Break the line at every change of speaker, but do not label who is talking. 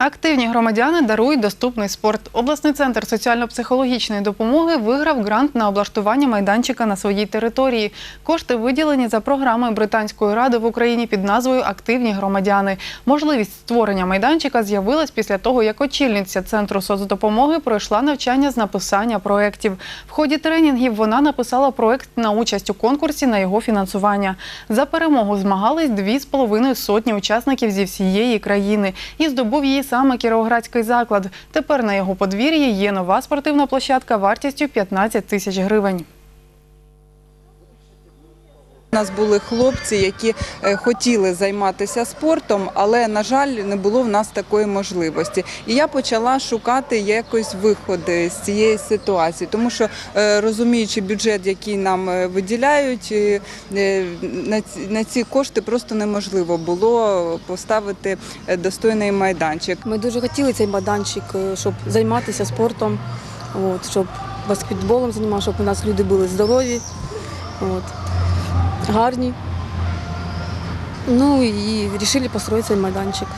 Активні громадяни дарують доступний спорт. Обласний центр соціально-психологічної допомоги виграв грант на облаштування майданчика на своїй території. Кошти виділені за програмою Британської ради в Україні під назвою Активні громадяни. Можливість створення майданчика з'явилась після того, як очільниця центру соцдопомоги пройшла навчання з написання проєктів. В ході тренінгів вона написала проєкт на участь у конкурсі на його фінансування. За перемогу змагались дві з половиною сотні учасників зі всієї країни і здобув її саме Кіровоградський заклад. Тепер на його подвір'ї є нова спортивна площадка вартістю 15 тисяч гривень.
У нас були хлопці, які е, хотіли займатися спортом, але на жаль, не було в нас такої можливості. І я почала шукати якось виходи з цієї ситуації, тому що е, розуміючи бюджет, який нам е, виділяють, на ці- кошти просто неможливо було поставити достойний майданчик.
Ми дуже хотіли цей майданчик, щоб займатися спортом, щоб баскетболом займатися, щоб у нас люди були здорові, гарні. Ну і вирішили построїти цей майданчик.